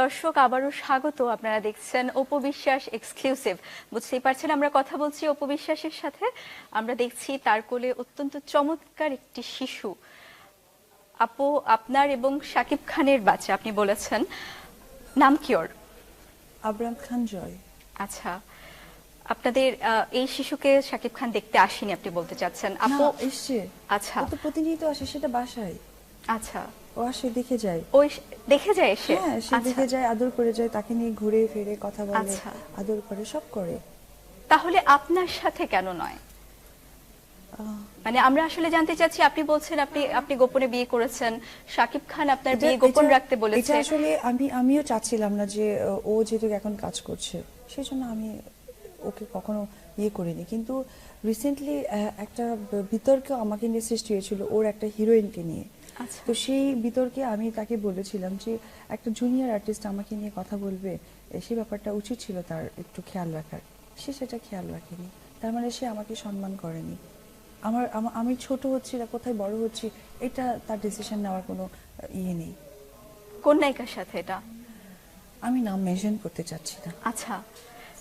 দর্শক আবারও স্বাগত। আপনারা দেখছেন অপবিশ্বাস এক্সক্লুসিভ বুঝতেই পারছেন আমরা কথা বলছি অপবিশ্বাসের সাথে। আমরা দেখছি তার কোলে অত্যন্ত চমৎকার একটি শিশু। আপু আপনার এবং শাকিব খানের বাচ্চা আপনি বলেছেন। নাম কি ওর? আবরাম খান জয়। আচ্ছা। আপনাদের এই শিশুকে শাকিব খান দেখতে আসেনি আপনি বলতে চাচ্ছেন। আপু? এসছে। আচ্ছা। তো প্রতিনিয়ত আসে সেটা বাসায়। আচ্ছা। ও আসে দেখে যায়। ওই দেখে যায় এসে? হ্যাঁ সে আচ্ছা। দেখে যায় আদর করে যায় তাকে নিয়ে ঘুরে ফিরে কথা বলে আচ্ছা। আদর করে সব করে। তাহলে আপনার সাথে কেন নয়? মানে আমরা আসলে জানতে চাচ্ছি আপনি বলছেন আপনি আপনি গোপনে বিয়ে করেছেন। শাকিব খান আপনার বিয়ে গোপন রাখতে বলেছে। এটা আসলে আমি আমিও চাচ্ছিলাম না যে ও যেহেতু এখন কাজ করছে সেই জন্য আমি ওকে কখনো ইয়ে করিনি। কিন্তু রিসেন্টলি একটা বিতর্ক আমাকে নিয়ে সৃষ্টি হয়েছিল ওর একটা হিরোইনকে নিয়ে। তো সেই বিতর্কে আমি তাকে বলেছিলাম যে একটা জুনিয়র আর্টিস্ট আমাকে নিয়ে কথা বলবে সেই ব্যাপারটা উচিত ছিল তার একটু খেয়াল রাখার। সে সেটা খেয়াল রাখেনি। তার মানে সে আমাকে সম্মান করেনি। আমার আমি ছোট হচ্ছি না কোথায় বড় হচ্ছি এটা তার ডিসিশন নেওয়ার কোনো ইয়ে নেই। কোন নায়িকার সাথে এটা? আমি নাম মেনশন করতে চাচ্ছি না। আচ্ছা।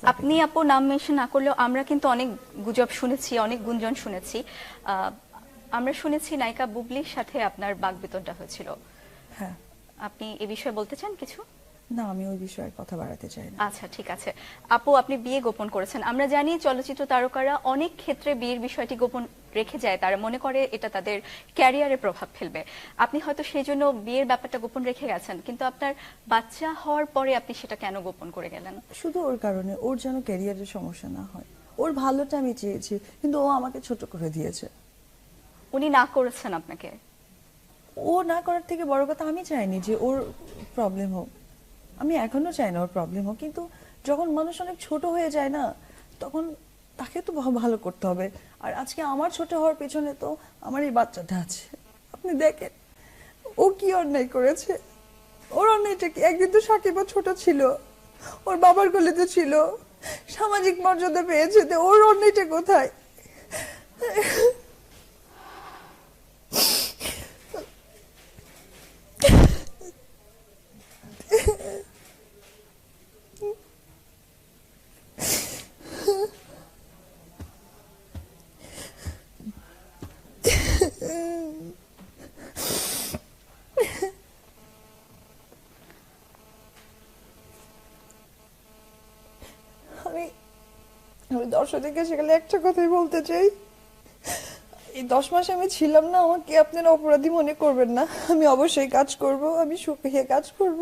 আপনি আপু নাম মেনশন না করলেও আমরা কিন্তু অনেক গুজব শুনেছি অনেক গুঞ্জন শুনেছি। আমরা শুনেছি নায়িকা বুবলির সাথে আপনার বাগবেতনটা হয়েছিল। হ্যাঁ। আপনি এ বিষয়ে বলতে চান কিছু? না আমি ওই বিষয়ে কথা বাড়াতে চাই না। আচ্ছা ঠিক আছে। আপু আপনি বিয়ে গোপন করেছেন। আমরা জানি চলচ্চিত্র তারকারা অনেক ক্ষেত্রে বিয়ের বিষয়টি গোপন রেখে যায়। তারা মনে করে এটা তাদের ক্যারিয়ারে প্রভাব ফেলবে। আপনি হয়তো সেই জন্য বিয়ের ব্যাপারটা গোপন রেখে গেছেন কিন্তু আপনার বাচ্চা হওয়ার পরে আপনি সেটা কেন গোপন করে গেলেন? শুধু ওর কারণে ওর যেন ক্যারিয়ারের সমস্যা না হয়। ওর ভালোটা আমি চেয়েছি কিন্তু ও আমাকে ছোট করে দিয়েছে। উনি না করেছেন আপনাকে? ও না করার থেকে বড় কথা আমি চাইনি যে ওর প্রবলেম হোক। আমি এখনও চাই না ওর প্রবলেম হোক, কিন্তু যখন মানুষ অনেক ছোট হয়ে যায় না, তখন তাকে তো ভালো করতে হবে। আর আজকে আমার ছোট হওয়ার পেছনে তো আমার এই বাচ্চাটা আছে। আপনি দেখেন, ও কি অন্যায় করেছে? ওর অন্যায়টা কি? একদিন তো সাকিবও ছোট ছিল, ওর বাবার গলিতে ছিল, সামাজিক মর্যাদা পেয়েছে, তো ওর অন্যায়টা কোথায় আমি দর্শকদেরকে সেখানে একটা কথাই বলতে চাই। এই দশ মাস আমি ছিলাম না, আমাকে আপনারা অপরাধী মনে করবেন না। আমি অবশ্যই কাজ করব, আমি সুখে কাজ করব।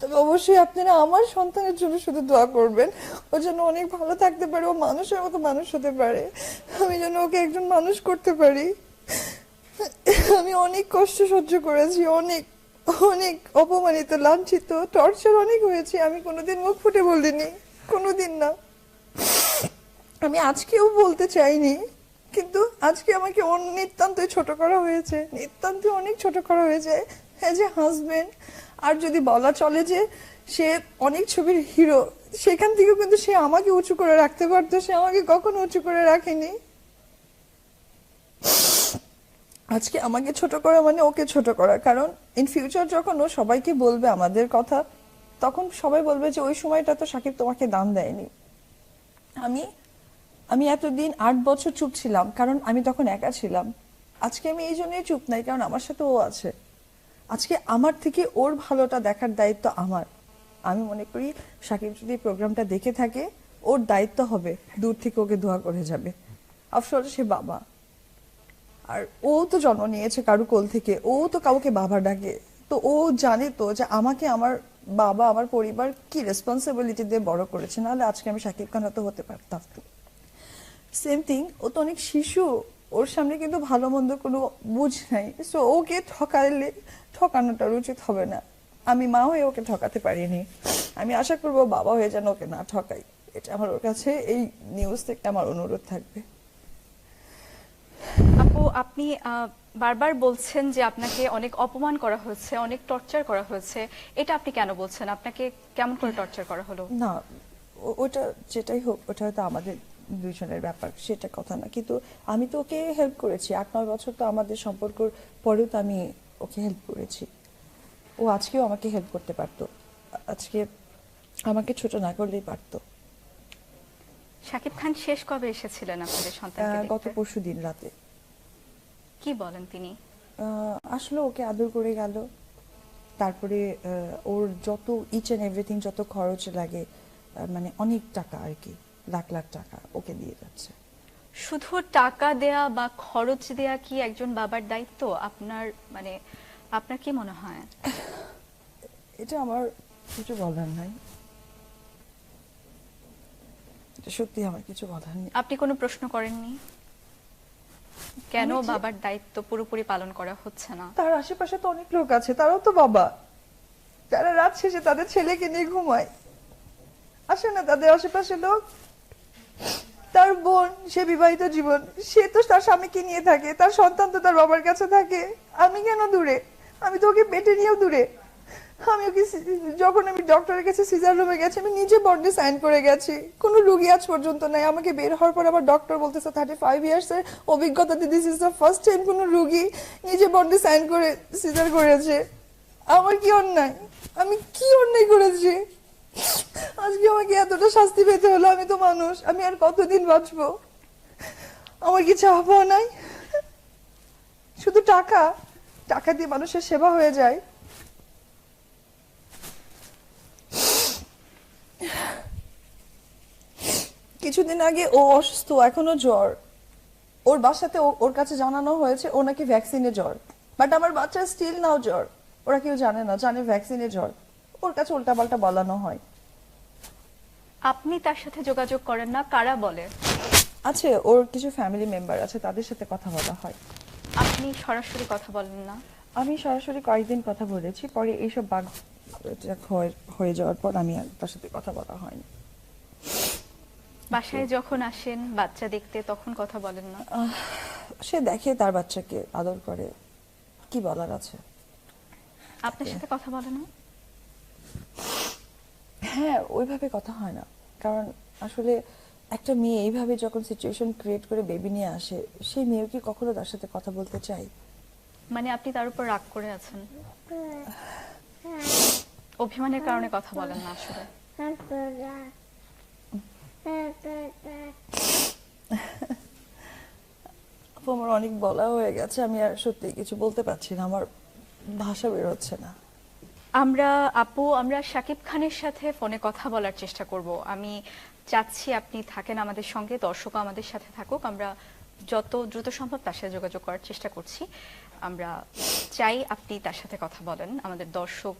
তবে অবশ্যই আপনারা আমার সন্তানের জন্য শুধু দোয়া করবেন। ও যেন অনেক ভালো থাকতে পারে, ও মানুষের মতো মানুষ হতে পারে। আমি যেন ওকে একজন মানুষ করতে পারি। আমি অনেক কষ্ট সহ্য করেছি, অনেক অনেক অপমানিত, লাঞ্ছিত, টর্চার অনেক হয়েছে। আমি কোনোদিন মুখ ফুটে বলিনি, কোনোদিন না। আমি আজকেও বলতে চাইনি, কিন্তু আজকে আমাকে নিতান্তই ছোট করা হয়েছে নিতান্ত অনেক ছোট করা হয়েছে হ্যাঁ যে হাজবেন্ড আর যদি বলা চলে যে সে অনেক ছবির হিরো সেখান থেকেও কিন্তু সে আমাকে উঁচু করে রাখতে পারতো, সে আমাকে কখনো উঁচু করে রাখেনি। আজকে আমাকে ছোট করা মানে ওকে ছোট করা, কারণ ইন ফিউচার যখন ও সবাইকে বলবে আমাদের কথা, তখন সবাই বলবে যে ওই সময়টা তো সাকিব তোমাকে দাম দেয়নি। আমি আমি এতদিন আট বছর চুপ ছিলাম, কারণ আমি তখন একা ছিলাম। আজকে আমি এই জন্যই চুপ নাই, কারণ আমার সাথে ও আছে। আজকে আমার থেকে ওর ভালোটা দেখার দায়িত্ব আমার। আমি মনে করি সাকিব যদি প্রোগ্রামটা দেখে থাকে, ওর দায়িত্ব হবে, দূর থেকে ওকে দোয়া করে যাবে। আফসর সে বাবা। আর ও তো জন্ম নিয়েছে কারু কোল থেকে, ও তো কাউকে বাবা ডাকে। তো ও জানে তো যে আমাকে আমার বাবা, আমার পরিবার কি রেসপন্সিবিলিটি দিয়ে বড় করেছে, নাহলে আজকে আমি সাকিব খান হতে পারতাম। সেম থিং ও তো অনেক শিশু ওর সামনে কিন্তু ভালো মন্দ কোনো বুঝ নাই। সো ওকে ঠকালে ঠকানোটা উচিত হবে না। আমি মা হয়ে ওকে ঠকাতে পারিনি। আমি আশা করব বাবা হয়ে যেন ওকে না ঠকাই। এটা আমার ওর কাছে এই নিউজ থেকে আমার অনুরোধ থাকবে। আপু আপনি বারবার বলছেন যে আপনাকে অনেক অপমান করা হয়েছে অনেক টর্চার করা হয়েছে। এটা আপনি কেন বলছেন? আপনাকে কেমন করে টর্চার করা হলো? না ওটা যেটাই হোক ওটা হয়তো আমাদের দুইজনের ব্যাপার সেটা কথা না। কিন্তু আমি তো ওকে হেল্প করেছি। আট নয় বছর তো আমাদের সম্পর্কর পরেও তো আমি ওকে হেল্প করেছি। ও আজকেও আমাকে হেল্প করতে পারতো। আজকে আমাকে ছোট না করলেই পারতো। শাকিব খান শেষ কবে এসেছিলেন আপনাদের সন্তানকে আহ, গত দেখতে? পরশু দিন রাতে। কি বলেন তিনি? আসলো ওকে আদর করে গেল। তারপরে ওর যত ইচ এন্ড এভরিথিং যত খরচ লাগে মানে অনেক টাকা আর কি। লাখ লাখ টাকা ওকে দিয়ে যাচ্ছে। শুধু টাকা দেয়া বা খরচ দেয়া কি একজন বাবার দায়িত্ব? আপনার মানে আপনার কি মনে হয়? এটা আমার কিছু বলার নাই। সত্যি আমার কিছু বলার নেই। আপনি কোনো প্রশ্ন করেননি? কেন বাবার দায়িত্ব পুরোপুরি পালন করা হচ্ছে না? তার আশেপাশে তো অনেক লোক আছে তারাও তো বাবা। যারা রাত শেষে তাদের ছেলেকে নিয়ে ঘুমায়। আসে না তাদের আশেপাশে লোক। তার বোন, সে বিবাহিত জীবন, সে তো তার স্বামীকে নিয়ে থাকে, তার সন্তান তো তার বাবার কাছে থাকে। আমি কেন দূরে? আমি তো ওকে পেটে নিয়েও দূরে। আমি ওকে যখন আমি ডক্টরের কাছে সিজার রুমে গেছি, আমি নিজে বন্ডে সাইন করে গেছি। কোনো রুগী আজ পর্যন্ত নাই। আমাকে বের হওয়ার পর আবার ডক্টর বলতেছে থার্টি ফাইভ ইয়ার্স এর অভিজ্ঞতাতে this is the first time কোনো রুগী নিজে বন্ডে সাইন করে সিজার করেছে। আমার কি অন্যায়? আমি কি অন্যায় করেছি? আজকে আমাকে এতটা শাস্তি পেতে হলো, আমি তো মানুষ, আমি আর কতদিন বাঁচবো? আমার কি চাওয়া পাওয়া নাই। শুধু টাকা টাকা দিয়ে মানুষের সেবা হয়ে যায়। কিছুদিন আগে ও অসুস্থ, এখনও জ্বর। ওর বাসাতে ওর কাছে জানানো হয়েছে ও নাকি ভ্যাকসিনে জ্বর। বাট আমার বাচ্চা স্টিল নাও জ্বর। ওরা কেউ জানে না, জানে ভ্যাকসিনে জ্বর। ওর কাছে উল্টাপাল্টা বলানো হয়। আপনি তার সাথে যোগাযোগ করেন না কারা বলে? আছে ওর কিছু ফ্যামিলি মেম্বার আছে তাদের সাথে কথা বলা হয়। আপনি সরাসরি কথা বলেন না? আমি সরাসরি কয়েকদিন কথা বলেছি পরে এইসব বাঘ হয়ে- হয়ে যাওয়ার পর আমি আর তার সাথে কথা বলা হয়নি। বাসায় যখন আসেন বাচ্চা দেখতে তখন কথা বলেন না? সে দেখে তার বাচ্চাকে আদর করে। কি বলার আছে? আপনার সাথে কথা বলে না? হ্যাঁ ওইভাবে কথা হয় না। কারণ আসলে একটা মেয়ে এইভাবে যখন সিচুয়েশন ক্রিয়েট করে বেবি নিয়ে আসে সেই মেয়ে কি কখনো তার সাথে কথা বলতে চাই মানে আপনি তার উপর রাগ করে আছেন? অভিমানের কারণে কথা বলেন না আসলে। আমার অনেক বলা হয়ে গেছে আমি আর সত্যি কিছু বলতে পারছি না আমার ভাষা বেরোচ্ছে না। আমরা, আপু, আমরা শাকিব খানের সাথে ফোনে কথা বলার চেষ্টা করব। আমি চাচ্ছি আপনি থাকেন আমাদের সঙ্গে দর্শক আমাদের সাথে থাকুক। আমরা যত দ্রুত সম্ভব তার সাথে যোগাযোগ করার চেষ্টা করছি। আমরা চাই আপনি তার সাথে কথা বলেন, আমাদের দর্শক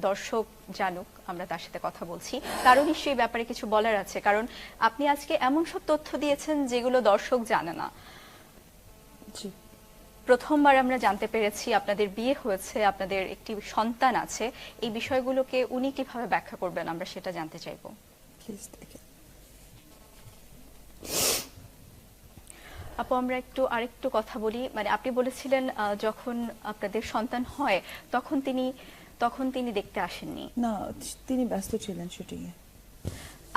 দর্শক জানুক, আমরা তার সাথে কথা বলছি। তারও নিশ্চয়ই ব্যাপারে কিছু বলার আছে, কারণ আপনি আজকে এমন সব তথ্য দিয়েছেন যেগুলো দর্শক জানে না। জি। প্রথমবার আমরা জানতে পেরেছি আপনাদের বিয়ে হয়েছে আপনাদের একটি সন্তান আছে। এই বিষয়গুলোকে উনি কীভাবে ব্যাখ্যা করবেন? আমরা সেটা জানতে চাইব। আপু আমরা একটু আরেকটু কথা বলি। মানে আপনি বলেছিলেন যখন আপনাদের সন্তান হয় তখন তিনি তখন তিনি দেখতে আসেননি। না তিনি ব্যস্ত ছিলেন শুটিং এ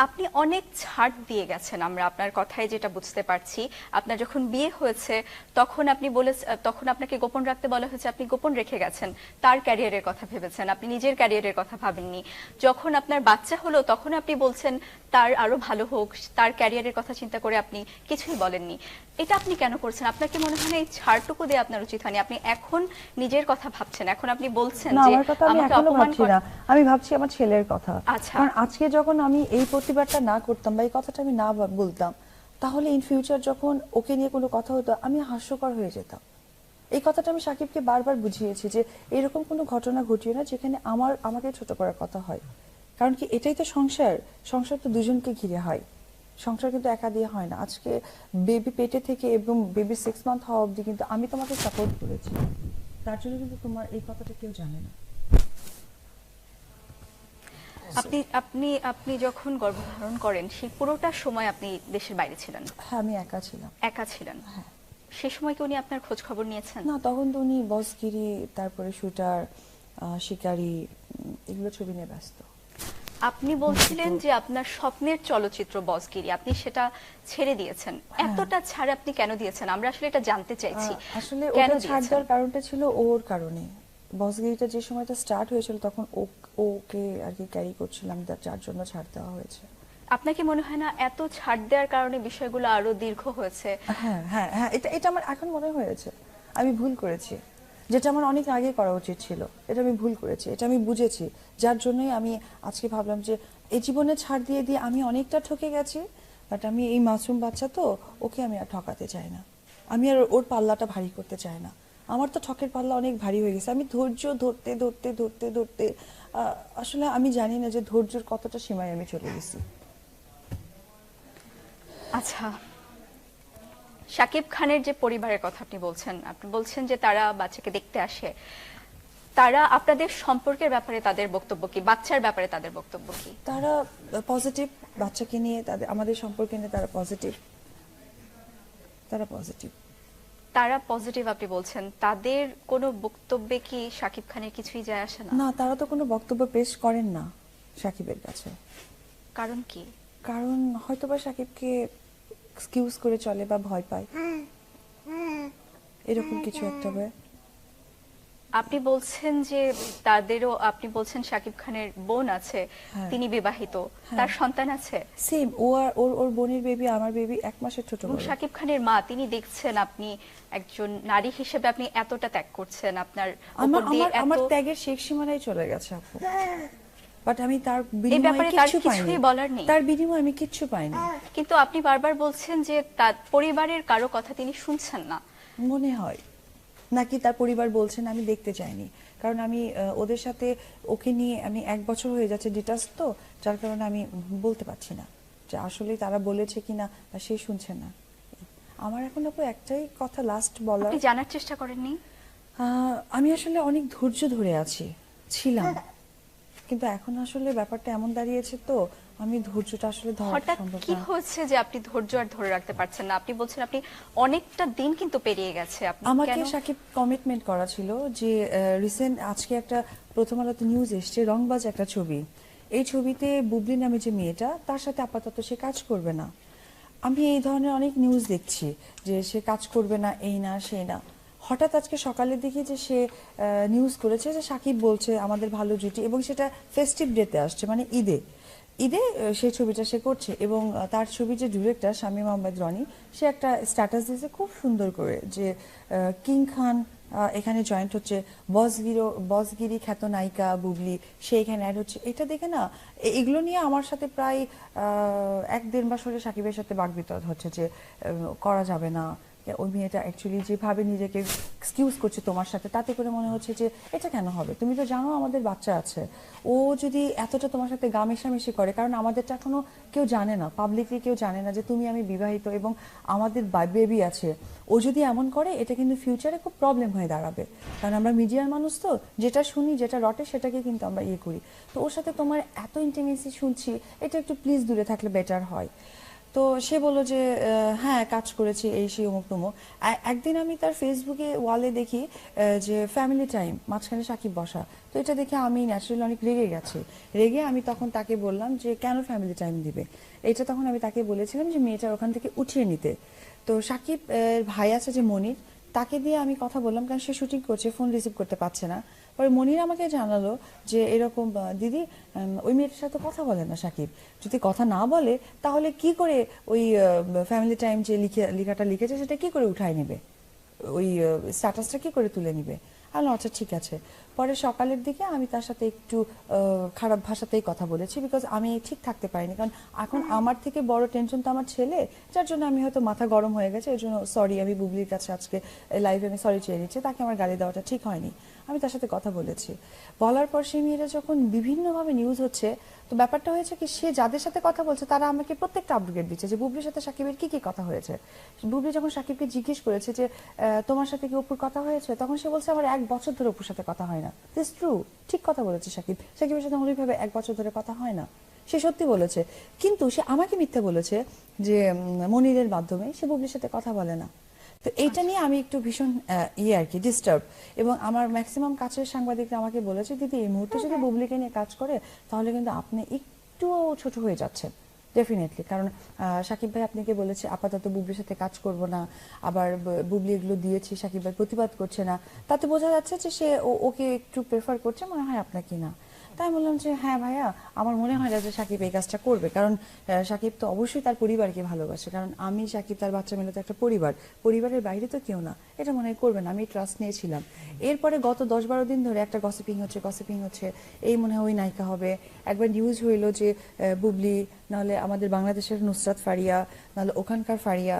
আপনি অনেক ছাড় দিয়ে গেছেন আমরা আপনার কথায় যেটা বুঝতে পারছি। আপনার যখন বিয়ে হয়েছে তখন আপনি বলে তখন আপনাকে গোপন রাখতে বলা হয়েছে আপনি গোপন রেখে গেছেন। তার ক্যারিয়ারের কথা ভেবেছেন আপনি নিজের ক্যারিয়ারের কথা ভাবেননি। যখন আপনার বাচ্চা হলো তখন আপনি বলছেন তার আরও ভালো হোক তার ক্যারিয়ারের কথা চিন্তা করে আপনি কিছুই বলেননি। এটা আপনি কেন করছেন? আপনার কি মনে হয় এই ছাড়টুকু দিয়ে আপনার উচিত হয়নি? আপনি এখন নিজের কথা ভাবছেন এখন আপনি বলছেন যে কথা আমি আমাকে অপমান ভাবছি করা- আমি ভাবছি আমার ছেলের কথা। আচ্ছা। কারণ আজকে যখন আমি এই প্রতিবাদটা না করতাম বা এই কথাটা আমি না বলতাম, তাহলে ইন ফিউচার যখন ওকে নিয়ে কোনো কথা হতো, আমি হাস্যকর হয়ে যেতাম। এই কথাটা আমি সাকিবকে বারবার বুঝিয়েছি যে এরকম কোনো ঘটনা ঘটিও না যেখানে আমার, আমাকে ছোট করার কথা হয়। কারণ কি এটাই তো সংসার। সংসার তো দুজনকে ঘিরে হয়। সংসার কিন্তু একা দিয়ে হয় না। আজকে বেবি পেটে থেকে এবং বেবি সিক্স মান্থ হওয়া অবধি কিন্তু আমি তোমাকে সাপোর্ট করেছি। তার জন্য কিন্তু তোমার এই কথাটা কেউ জানে না। আপনি আপনি আপনি যখন গর্ভধারণ করেন সেই পুরোটা সময় আপনি দেশের বাইরে ছিলেন? হ্যাঁ আমি একা ছিলাম। একা ছিলেন? হ্যাঁ। সে সময় কি উনি আপনার খোঁজ খবর নিয়েছেন? না তখন তো উনি বসগিরি তারপরে শুটার শিকারি এগুলো ছবি নিয়ে ব্যস্ত। আপনি বলছিলেন যে আপনার স্বপ্নের চলচ্চিত্র বসগিরি আপনি সেটা ছেড়ে দিয়েছেন। হ্যাঁ। এতটা ছাড় আপনি কেন দিয়েছেন? আমরা আসলে এটা জানতে চাইছি। আসলে ওটা ছাড় দেওয়ার কারণটা ছিল ওর কারণে। বসগিরিটা যে সময়টা স্টার্ট হয়েছিল তখন ওকে আর কি ক্যারি করছিলাম যার- যার জন্য ছাড় দেওয়া হয়েছে। আপনাকে মনে হয় না এত ছাড় দেওয়ার কারণে বিষয়গুলো আরও দীর্ঘ হয়েছে? হ্যাঁ হ্যাঁ হ্যাঁ এটা এটা আমার এখন মনে হয়েছে। আমি ভুল করেছি। যেটা আমার অনেক আগে করা উচিত ছিল এটা আমি ভুল করেছি এটা আমি বুঝেছি। যার জন্যই আমি আজকে ভাবলাম যে এই জীবনে ছাড় দিয়ে দিয়ে আমি অনেকটা ঠকে গেছি বাট আমি এই মাসুম বাচ্চা তো ওকে আমি আর ঠকাতে চাই না। আমি আর ওর পাল্লাটা ভারী করতে চাই না। আমার তো ঠকের পাল্লা অনেক ভারী হয়ে গেছে। আমি ধৈর্য ধরতে ধরতে ধরতে ধরতে আসলে আমি জানি না যে ধৈর্যের কতটা সীমায় আমি চলে গেছি। আচ্ছা শাকিব খানের যে পরিবারের কথা আপনি বলছেন আপনি বলছেন যে তারা বাচ্চাকে দেখতে আসে। তারা আপনাদের সম্পর্কের ব্যাপারে তাদের বক্তব্য কি? বাচ্চার ব্যাপারে তাদের বক্তব্য কি? তারা পজিটিভ বাচ্চাকে নিয়ে তাদের আমাদের সম্পর্কে নিয়ে তারা পজিটিভ তারা পজিটিভ তারা পজিটিভ আপনি বলছেন তাদের কোনো বক্তব্যে কি সাকিব খানের কিছুই যায় আসে না? না তারা তো কোনো বক্তব্য পেশ করেন না সাকিবের কাছে। কারণ কি? কারণ হয়তোবা সাকিবকে এক্সকিউজ করে চলে বা ভয় পায়। এরকম কিছু একটা হয়। আপনি বলছেন যে তাদেরও আপনি বলছেন শাকিব খানের বোন আছে হ্যাঁ। তিনি বিবাহিত তার সন্তান আছে? সেম ও আর ওর ওর বোনের বেবি আমার বেবি এক মাসের ছোট এবং। শাকিব খানের মা তিনি দেখছেন আপনি একজন নারী হিসেবে আপনি এতটা ত্যাগ করছেন আপনার আমার আমার ত্যাগের শেষ সীমানায় চলে গেছে আপু। বাট আমি তার বিনিময়ে কিচ্ছু পাইনি। কিছুই বলার নেই। তার বিনিময়ে আমি কিচ্ছু পাইনি। কিন্তু আপনি বারবার বলছেন যে তার পরিবারের কারও কথা তিনি শুনছেন না। মনে হয়। নাকি তার পরিবার বলছেন আমি দেখতে চাইনি। কারণ আমি ওদের সাথে ওকে নিয়ে আমি এক বছর হয়ে যাচ্ছে ডিটাচ তো যার কারণে আমি বলতে পারছি না যে আসলে তারা বলেছে কিনা বা সে শুনছে না। আমার এখন আপু একটাই কথা লাস্ট বলার। আপনি জানার চেষ্টা করেননি? আমি আসলে অনেক ধৈর্য ধরে আছি ছিলাম। কিন্তু এখন আসলে ব্যাপারটা এমন দাঁড়িয়েছে তো আমি ধৈর্যটা আসলে ধরা হঠাৎ কি না। হচ্ছে যে আপনি ধৈর্য আর ধরে রাখতে পারছেন না? আপনি বলছেন আপনি অনেকটা দিন কিন্তু পেরিয়ে গেছে। আপনি আমাকে সাকিব কমিটমেন্ট করা ছিল যে রিসেন্ট আজকে একটা প্রথম আলোতে নিউজ এসছে রংবাজ একটা ছবি। এই ছবিতে বুবলি নামে যে মেয়েটা তার সাথে আপাতত সে কাজ করবে না। আমি এই ধরনের অনেক নিউজ দেখছি যে সে কাজ করবে না এই না সেই না। হঠাৎ আজকে সকালে দেখি যে সে নিউজ করেছে যে সাকিব বলছে আমাদের ভালো জুটি এবং সেটা ফেস্টিভ ডেতে আসছে মানে ঈদে। ঈদে সেই ছবিটা সে করছে এবং তার ছবি যে ডিরেক্টর শামীম আহমেদ রনি, সে একটা স্ট্যাটাস দিয়েছে খুব সুন্দর করে যে কিং খান এখানে জয়েন্ট হচ্ছে বসগিরো, বসগিরি খ্যাত নায়িকা বুবলি, সে এখানে অ্যাড হচ্ছে। এটা দেখে না এগুলো নিয়ে আমার সাথে প্রায় এক দেড় মাস হলে সাকিবের সাথে বাগবিতদ হচ্ছে যে করা যাবে না। ওই মেয়েটা অ্যাকচুয়ালি যেভাবে নিজেকে এক্সকিউজ করছে তোমার সাথে, তাতে করে মনে হচ্ছে যে, এটা কেন হবে? তুমি তো জানো আমাদের বাচ্চা আছে। ও যদি এতটা তোমার সাথে গা মেশামেশি করে, কারণ আমাদেরটা এখনও কেউ জানে না পাবলিকলি কেউ জানে না যে, তুমি আমি বিবাহিত এবং আমাদের বেবি আছে। ও যদি এমন করে, এটা কিন্তু ফিউচারে খুব প্রবলেম হয়ে দাঁড়াবে। কারণ আমরা মিডিয়ার মানুষ তো, যেটা শুনি, যেটা রটে, সেটাকে কিন্তু আমরা ইয়ে করি। তো ওর সাথে তোমার এত ইন্টিমেসি শুনছি, এটা একটু প্লিজ দূরে থাকলে বেটার হয়। তো সে বলল যে হ্যাঁ কাজ করেছি, এই সেই অমুক তমুক। একদিন আমি তার ফেসবুকে ওয়ালে দেখি যে ফ্যামিলি টাইম মাঝখানে সাকিব বসা। তো এটা দেখে আমি ন্যাচারালি অনেক রেগে গেছি। রেগে আমি তখন তাকে বললাম যে, কেন ফ্যামিলি টাইম দিবে? এটা তখন আমি তাকে বলেছিলাম যে মেয়েটার ওখান থেকে উঠিয়ে নিতে। তো সাকিব ভাই আছে যে মনির, তাকে দিয়ে আমি কথা বললাম, কারণ সে শুটিং করছে ফোন রিসিভ করতে পারছে না। পরে মনির আমাকে জানালো যে এরকম দিদি ওই মেয়েটার সাথে কথা বলে না সাকিব। যদি কথা না বলে, তাহলে কি করে ওই ফ্যামিলি টাইম যে লিখে, লেখাটা লিখেছে সেটা কি করে উঠায় নেবে? ওই স্ট্যাটাসটা কি করে তুলে নিবে? আর আচ্ছা ঠিক আছে। পরে সকালের দিকে আমি তার সাথে একটু খারাপ ভাষাতেই কথা বলেছি বিকজ আমি ঠিক থাকতে পারিনি। কারণ এখন আমার থেকে বড় টেনশন তো আমার ছেলে, যার জন্য আমি হয়তো মাথা গরম হয়ে গেছে এই জন্য সরি আমি বুবলির কাছে আজকে লাইভে আমি সরি চেয়ে নিচ্ছি, তাকে আমার গালি দেওয়াটা ঠিক হয়নি। আমি তার সাথে কথা বলেছি। বলার পর সেই মেয়েরা যখন বিভিন্নভাবে নিউজ হচ্ছে, তো ব্যাপারটা হয়েছে কি, সে যাদের সাথে কথা বলছে, তারা আমাকে প্রত্যেকটা আপডেট দিচ্ছে যে বুবলির সাথে সাকিবের কি কি কথা হয়েছে। বুবলি যখন সাকিবকে জিজ্ঞেস করেছে যে তোমার সাথে কি অপুর কথা হয়েছে? তখন সে বলছে, আমার এক বছর ধরে অপুর সাথে কথা হয় না। দিস ট্রু ঠিক কথা বলেছে সাকিব। সাকিবের সাথে অনেকভাবে এক বছর ধরে কথা হয় না। সে সত্যি বলেছে। কিন্তু সে আমাকে মিথ্যে বলেছে যে মনিরের মাধ্যমে সে বুবলির সাথে কথা বলে না। তো এইটা নিয়ে আমি একটু ভীষণ ইয়ে আর কি ডিস্টার্ব এবং আমার ম্যাক্সিমাম কাছের সাংবাদিকরা আমাকে বলেছে দিদি এই মুহূর্তে যদি বুবলিকে নিয়ে কাজ করে তাহলে কিন্তু আপনি একটু ছোট হয়ে যাচ্ছেন। ডেফিনেটলি কারণ সাকিব ভাই আপনাকে বলেছে, আপাতত বুবলির সাথে কাজ করব না, আবার বুবলি এগুলো দিয়েছি, সাকিব ভাই প্রতিবাদ করছে না। তাতে বোঝা যাচ্ছে যে সে ওকে একটু প্রেফার করছে, মনে হয় আপনাকে না। তাই বললাম যে হ্যাঁ ভাইয়া, আমার মনে হয় না যে সাকিব এই কাজটা করবে। কারণ সাকিব তো অবশ্যই তার পরিবারকে ভালোবাসে। কারণ আমি, সাকিব তার বাচ্চা মিলে তো একটা পরিবার। পরিবারের বাইরে তো কেউ না। এটা মনে হয় করবে না। আমি ট্রাস্ট নিয়েছিলাম। এরপরে গত দশ বারো দিন ধরে একটা গসিপিং হচ্ছে গসিপিং হচ্ছে। এই মনে হয় ওই নায়িকা হবে। একবার নিউজ হইল যে বুবলি নাহলে আমাদের বাংলাদেশের নুসরাত ফারিয়া নাহলে ওখানকার ফারিয়া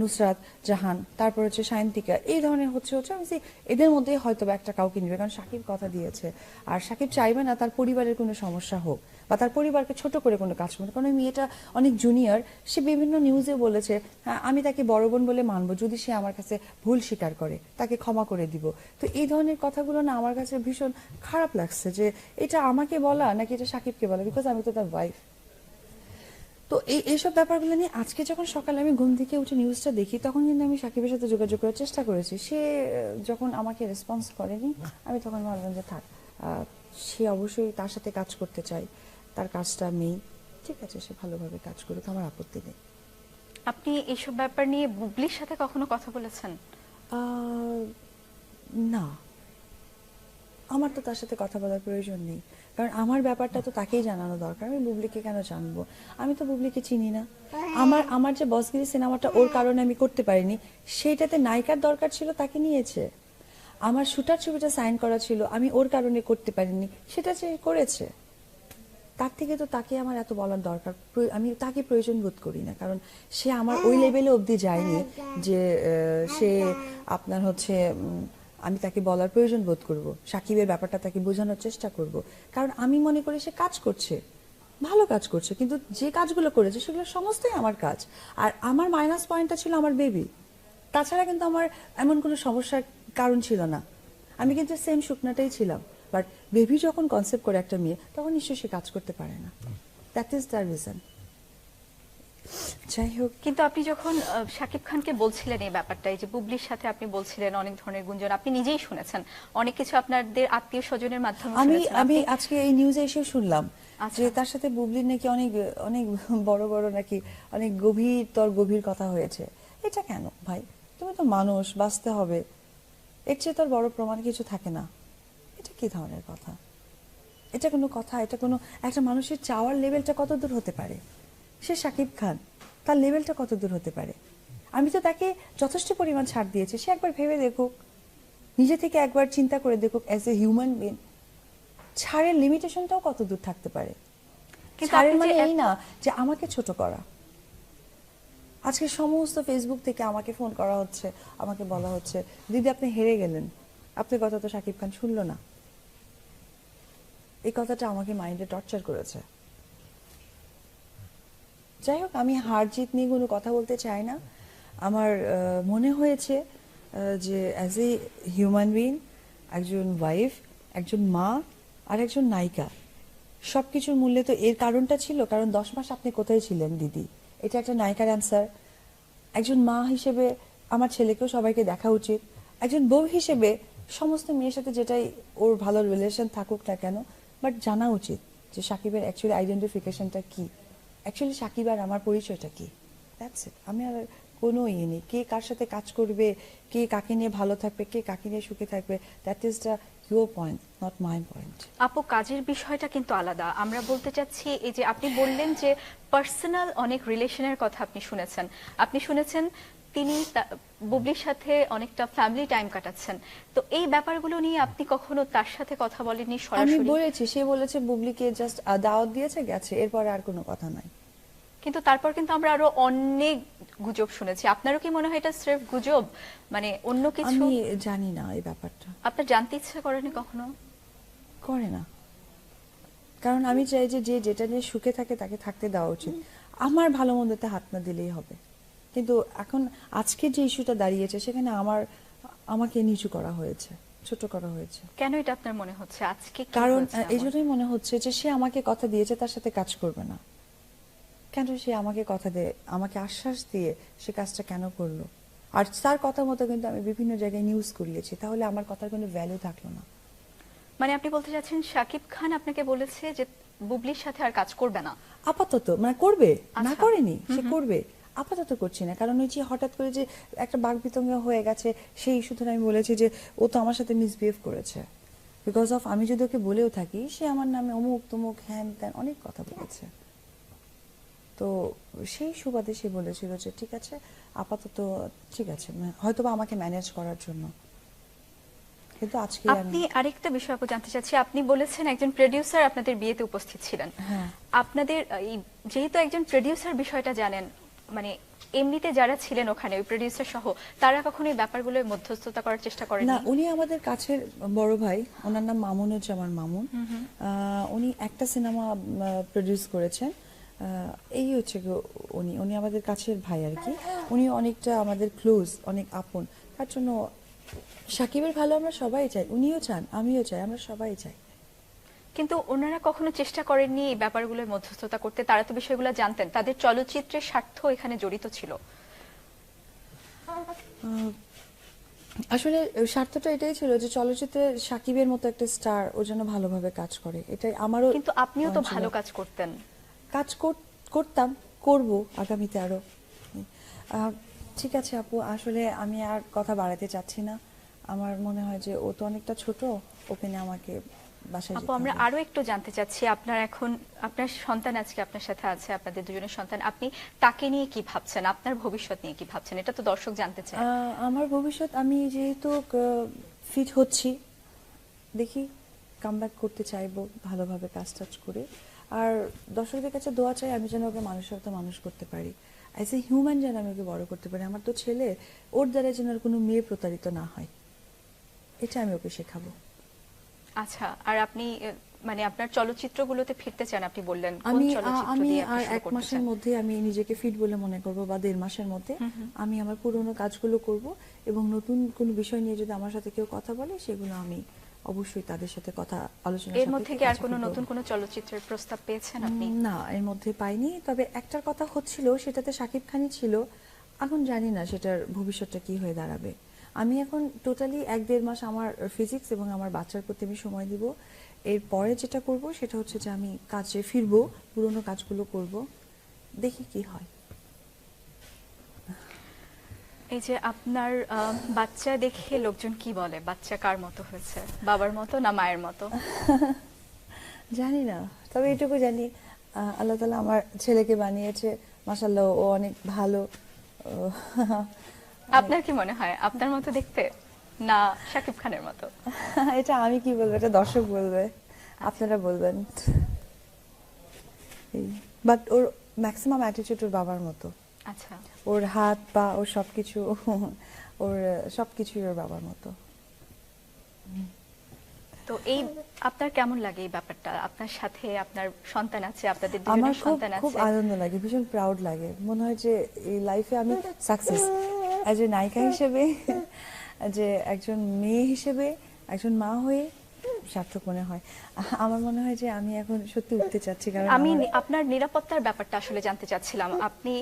নুসরাত জাহান তারপর হচ্ছে সায়ন্তিকা এই ধরনের হচ্ছে হচ্ছে আমি এদের মধ্যে হয়তো একটা কাউকে নিবে কারণ সাকিব কথা দিয়েছে। আর সাকিব চাইবে না তার পরিবারের কোনো সমস্যা হোক বা তার পরিবারকে ছোট করে কোনো কাজ করবে কারণ মেয়েটা অনেক জুনিয়র সে বিভিন্ন নিউজে বলেছে হ্যাঁ, আমি তাকে বড় বোন বলে মানবো যদি সে আমার কাছে ভুল স্বীকার করে তাকে ক্ষমা করে দিব। তো এই ধরনের কথাগুলো না আমার কাছে ভীষণ খারাপ লাগছে যে এটা আমাকে বলা নাকি এটা সাকিবকে বলা? বিকজ আমি তো তার ওয়াইফ তো এই এইসব ব্যাপারগুলো নিয়ে আজকে যখন সকালে আমি ঘুম থেকে উঠে নিউজটা দেখি তখন কিন্তু আমি সাকিবের সাথে যোগাযোগ করার চেষ্টা করেছি। সে যখন আমাকে রেসপন্স করেনি আমি তখন ভাবলাম যে থাক সে অবশ্যই তার সাথে কাজ করতে চায়। তার কাজটা মেয়ে ঠিক আছে সে ভালোভাবে কাজ করুক আমার আপত্তি নেই। আপনি এইসব ব্যাপার নিয়ে বুবলির সাথে কখনো কথা বলেছেন? না। আমার তো তার সাথে কথা বলার প্রয়োজন নেই। কারণ আমার ব্যাপারটা তো তাকেই জানানো দরকার, আমি বুবলিকে কেন জানব? আমি তো বুবলিকে চিনি না। আমার আমার যে বসগিরি সিনেমাটা ওর কারণে আমি করতে পারিনি, সেইটাতে নায়িকার দরকার ছিল, তাকে নিয়েছে। আমার শুটার ছবিটা সাইন করা ছিল, আমি ওর কারণে করতে পারিনি, সেটা সে করেছে। তার থেকে তো তাকে আমার এত বলার দরকার আমি তাকে প্রয়োজন বোধ করি না, কারণ সে আমার ওই লেভেলে অবধি যায়নি যে সে আপনার হচ্ছে আমি তাকে বলার প্রয়োজন বোধ করব। সাকিবের ব্যাপারটা তাকে বোঝানোর চেষ্টা করব। কারণ আমি মনে করি সে কাজ করছে। ভালো কাজ করছে, কিন্তু যে কাজগুলো করেছে সেগুলো সমস্তই আমার কাজ। আর আমার মাইনাস পয়েন্টটা ছিল আমার বেবি তাছাড়া কিন্তু আমার এমন কোনো সমস্যার কারণ ছিল না। আমি কিন্তু সেম শুকনাটাই ছিলাম। বাট বেবি যখন কনসেপ্ট করে একটা মেয়ে, তখন নিশ্চয়ই সে কাজ করতে পারে না। দ্যাট ইজ দ্য রিজন যাই হোক কিন্তু আপনি যখন শাকিব খানকে বলছিলেন এই ব্যাপারটা এই যে বুবলির সাথে আপনি বলছিলেন অনেক ধরনের গুঞ্জন আপনি নিজেই শুনেছেন অনেক কিছু আপনাদের আত্মীয় স্বজনের মাধ্যমে আমি আমি আজকে এই নিউজে এসে শুনলাম আচ্ছা। যে তার সাথে বুবলির নাকি অনেক অনেক বড় বড় নাকি অনেক গভীর তর গভীর কথা হয়েছে। এটা কেন ভাই? তুমি তো মানুষ বাঁচতে হবে। এর চেয়ে তোর বড় প্রমাণ কিছু থাকে না। এটা কি ধরনের কথা? এটা কোনো কথা এটা কোনো একটা মানুষের চাওয়ার লেভেলটা কত দূর হতে পারে? সে শাকিব খান তার লেভেলটা কত দূর হতে পারে? আমি তো তাকে যথেষ্ট পরিমাণ ছাড় দিয়েছি সে একবার ভেবে দেখুক। নিজে থেকে একবার চিন্তা করে দেখুক অ্যাজ এ হিউম্যান বিং ছাড়ের লিমিটেশনটাও কত দূর থাকতে পারে? ছাড়ের মানে এই না যে আমাকে ছোট করা। আজকে সমস্ত ফেসবুক থেকে আমাকে ফোন করা হচ্ছে আমাকে বলা হচ্ছে দিদি আপনি হেরে গেলেন। আপনার কথা তো শাকিব খান শুনলো না। এই কথাটা আমাকে মাইন্ডে টর্চার করেছে। যাই হোক, আমি হার জিত নিয়ে কোনো কথা বলতে চাই না। আমার মনে হয়েছে যে অ্যাজ এ হিউম্যান বিং একজন ওয়াইফ একজন মা আর একজন নায়িকা সব কিছুর মূল্যে তো এর কারণটা ছিল, কারণ দশ মাস আপনি কোথায় ছিলেন, দিদি? এটা একটা নায়িকার অ্যান্সার একজন মা হিসেবে আমার ছেলেকেও সবাইকে দেখা উচিত। একজন বউ হিসেবে সমস্ত মেয়ের সাথে যেটাই ওর ভালো রিলেশন থাকুক না কেন বাট জানা উচিত যে সাকিবের অ্যাকচুয়ালি আইডেন্টিফিকেশনটা কি। অ্যাকচুয়ালি সাকিব আর আমার পরিচয়টা কি? দ্যাটস ইট আমি আর কোনো ইয়ে নেই। কে কার সাথে কাজ করবে, কে কাকে নিয়ে ভালো থাকবে, কে কাকে নিয়ে সুখে থাকবে that is the your point not my point আপু, কাজের বিষয়টা কিন্তু আলাদা। আমরা বলতে চাচ্ছি, এই যে আপনি বললেন যে পার্সোনাল অনেক রিলেশনের কথা আপনি শুনেছেন। আপনি শুনেছেন তিনি বুবলির সাথে অনেকটা ফ্যামিলি টাইম কাটাচ্ছেন। তো এই ব্যাপারগুলো নিয়ে আপনি কখনো তার সাথে কথা বলেননি সরাসরি? আমি বলেছি সে বলেছে বুবলিকে জাস্ট দাওয়াত দিয়েছে গেছে এরপরে আর কোনো কথা নাই। কিন্তু তারপর কিন্তু আমরা আরও অনেক গুজব শুনেছি। আপনারও কি মনে হয় এটা স্রেফ গুজব? মানে অন্য কিছু? আমি জানি না এই ব্যাপারটা। আপনার জানতে ইচ্ছা করেনি কখনো? করে না। কারণ আমি চাই যে যে যেটা নিয়ে সুখে থাকে তাকে থাকতে দেওয়া উচিত। আমার ভালো মন্দতে হাত না দিলেই হবে। কিন্তু এখন আজকে যে ইস্যুটা দাঁড়িয়েছে সেখানে আমার আমাকে নিচু করা হয়েছে ছোট করা হয়েছে। কেন এটা আপনার মনে হচ্ছে? আজকে কারণ এই জন্যই মনে হচ্ছে যে সে আমাকে কথা দিয়েছে তার সাথে কাজ করবে না। কেন সে আমাকে কথা দিয়ে আমাকে আশ্বাস দিয়ে সে কাজটা কেন করল? আর তার কথা মতো কিন্তু আমি বিভিন্ন জায়গায় নিউজ করিয়েছি তাহলে আমার কথার কোনো ভ্যালু থাকল না। মানে আপনি বলতে চাচ্ছেন শাকিব খান আপনাকে বলেছে যে বুবলির সাথে আর কাজ করবে না? আপাতত মানে করবে না আচ্ছা। করেনি সে করবে। আপাতত করছি না। কারণ ওই যে হঠাৎ করে যে একটা বাঘ বিতঙ্গ হয়ে গেছে সেই ইস্যুতে আমি বলেছি যে ও তো আমার সাথে মিসবিহেভ করেছে। বিকজ অফ আমি যদি ওকে বলেও থাকি সে আমার নামে অমুক তমুক হ্যান ত্যান অনেক কথা বলেছে। তো সেই সুবাদে সে বলেছিল যে ঠিক আছে আপাতত ঠিক আছে হয়তো বা আমাকে ম্যানেজ করার জন্য। কিন্তু আজকে আপনি আরেকটা বিষয় আপু জানতে চাচ্ছি। আপনি বলেছেন একজন প্রডিউসার আপনাদের বিয়েতে উপস্থিত ছিলেন। হ্যাঁ। আপনাদের যেহেতু একজন প্রডিউসার বিষয়টা জানেন মানে এমনিতে যারা ছিলেন ওখানে ওই প্রডিউসার সহ তারা কখনো এই ব্যাপারগুলো মধ্যস্থতা করার চেষ্টা করেন না উনি আমাদের কাছের বড় ভাই ওনার নাম মামুনুজ্জামান মামুন। উনি একটা সিনেমা প্রডিউস করেছেন। এই হচ্ছে উনি উনি আমাদের কাছের ভাই আর কি। উনি অনেকটা আমাদের ক্লোজ অনেক আপন। তার জন্য সাকিবের ভালো আমরা সবাই চাই উনিও চান আমিও চাই আমরা সবাই চাই। কিন্তু ওনারা কখনো চেষ্টা করেননি এই ব্যাপারগুলোর মধ্যস্থতা করতে। তারা তো বিষয়গুলো জানতেন। তাদের চলচ্চিত্রের স্বার্থ এখানে জড়িত ছিল। আসলে স্বার্থটা এটাই ছিল যে চলচ্চিত্রে সাকিবের মতো একটা স্টার ও যেন ভালোভাবে কাজ করে। এটাই আমারও কিন্তু আপনিও তো ভালো কাজ করতেন। কাজ কর- করতাম করব আগামীতে আরও। ঠিক আছে আপু আসলে আমি আর কথা বাড়াতে চাচ্ছি না। আমার মনে হয় যে ও তো অনেকটা ছোট ওকে নিয়ে আমাকে বাসায় আপু আমরা। আরও একটু জানতে চাচ্ছি আপনার এখন আপনার সন্তান আজকে আপনার সাথে আছে আপনাদের দুজনের সন্তান আপনি তাকে নিয়ে কি ভাবছেন? আপনার ভবিষ্যৎ নিয়ে কি ভাবছেন? এটা তো দর্শক জানতে চায়। আমার ভবিষ্যৎ আমি যেহেতু ফিট হচ্ছি দেখি কামব্যাক করতে চাইব ভালোভাবে কাজ টাজ করে। আর দর্শকদের কাছে দোয়া চাই আমি যেন ওকে মানুষের মতো মানুষ করতে পারি। অ্যাজ এ হিউম্যান যেন আমি ওকে বড় করতে পারি। আমার তো ছেলে ওর দ্বারা যেন আর কোনো মেয়ে প্রতারিত না হয়। এটা আমি ওকে শেখাবো। আচ্ছা আর আপনি মানে আপনার চলচ্চিত্রগুলোতে ফিরতে চান আপনি বললেন কোন আমি আমি আর এক মাসের মধ্যে আমি নিজেকে ফিট বলে মনে করব বা দেড় মাসের মধ্যে আমি আমার পুরনো কাজগুলো করব এবং নতুন কোনো বিষয় নিয়ে যদি আমার সাথে কেউ কথা বলে সেগুলো আমি অবশ্যই তাদের সাথে কথা আলোচনা এর মধ্যে কি আর কোনো নতুন কোনো চলচ্চিত্রের প্রস্তাব পেয়েছেন আপনি? না এর মধ্যে পাইনি তবে একটার কথা হচ্ছিল সেটাতে সাকিব খানই ছিল। এখন জানি না সেটার ভবিষ্যৎটা কি হয়ে দাঁড়াবে। আমি এখন টোটালি এক দেড় মাস আমার ফিজিক্স এবং আমার বাচ্চার প্রতি আমি সময় দিব। এরপরে যেটা করব সেটা হচ্ছে যে আমি কাজে ফিরবো পুরনো কাজগুলো করব। দেখি কি হয়। এই যে আপনার বাচ্চা দেখে লোকজন কি বলে? বাচ্চা কার মতো হয়েছে? বাবার মতো না মায়ের মতো? জানি না তবে এটুকু জানি আল্লাহ তালা আমার ছেলেকে বানিয়েছে। মাসাল্লাহ ও অনেক ভালো। আপনার কি মনে হয়? আপনার মতো দেখতে? না শাকিব খানের মতো? এটা আমি কি বলব? এটা দর্শক বলবে। আপনারা বলবেন। বাট ওর ম্যাক্সিমাম অ্যাটিটিউড ওর বাবার মতো। আচ্ছা। ওর হাত পা ওর সবকিছু ওর সবকিছুই ওর বাবার মতো। তো এই আপনার কেমন লাগে এই ব্যাপারটা? আপনার সাথে আপনার সন্তান আছে আপনাদের আমার দুজনের সন্তান খুব আনন্দ লাগে ভীষণ প্রাউড লাগে। মনে হয় যে এই লাইফে আমি সাকসেস অ্যাজ এ নায়িকা হিসেবে যে একজন মেয়ে হিসেবে একজন মা হয়ে সার্থক মনে হয়। আমার মনে হয় যে আমি এখন সত্যি উঠতে চাচ্ছি কারণ আমি আপনার নিরাপত্তার ব্যাপারটা আসলে জানতে চাচ্ছিলাম। আপনি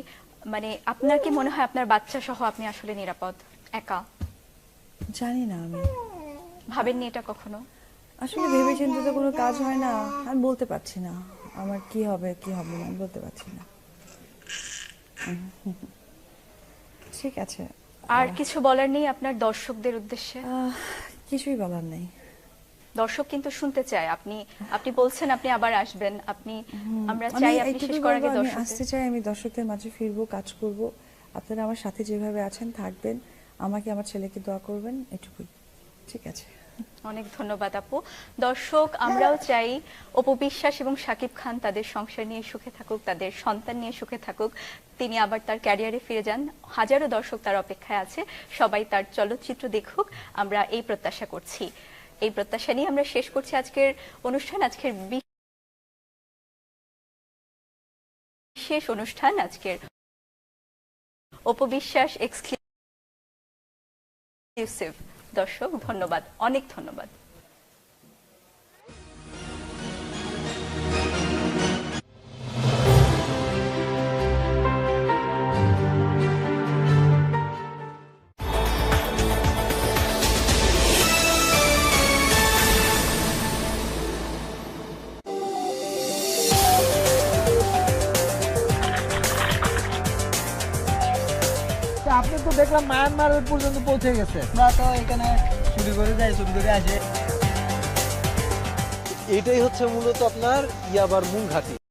মানে আপনার কি মনে হয় আপনার বাচ্চা সহ আপনি আসলে নিরাপদ একা? জানি না আমি। ভাবেননি এটা কখনো? আসলে ভেবে চিন্তে তো কোনো কাজ হয় না। আমি বলতে পারছি না। আমার কি হবে কি হবে না আমি বলতে পারছি না। ঠিক আছে। আর কিছু বলার নেই আপনার দর্শকদের উদ্দেশ্যে? কিছুই বলার নেই। দর্শক কিন্তু শুনতে চায়। আপনি আপনি বলছেন আপনি আবার আসবেন। আপনি আমরা চাই আপনি শেষ করার আগে দর্শক আসতে চাই আমি দর্শকদের মাঝে ফিরবো কাজ করব। আপনারা আমার সাথে যেভাবে আছেন থাকবেন। আমাকে আমার ছেলেকে দোয়া করবেন এটুকুই। ঠিক আছে। অনেক ধন্যবাদ আপু। দর্শক, আমরাও চাই অপবিশ্বাস এবং শাকিব খান তাদের সংসার নিয়ে সুখে থাকুক, তাদের সন্তান নিয়ে সুখে থাকুক। তিনি আবার তার ক্যারিয়ারে ফিরে যান। হাজারো দর্শক তার অপেক্ষায় আছে। সবাই তার চলচ্চিত্র দেখুক। আমরা এই প্রত্যাশা করছি। এই প্রত্যাশা নিয়ে আমরা শেষ করছি আজকের অনুষ্ঠান। আজকের বিশেষ অনুষ্ঠান আজকের অপবিশ্বাস এক্সক্লুসিভ দর্শক ধন্যবাদ অনেক ধন্যবাদ। দেখলাম মায়ানমার পর্যন্ত পৌঁছে গেছে। আমরা তো এখানে চুরি করে যাই চুরি করে আসে। এটাই হচ্ছে মূলত আপনার ইয়াবার মূল ঘাঁটি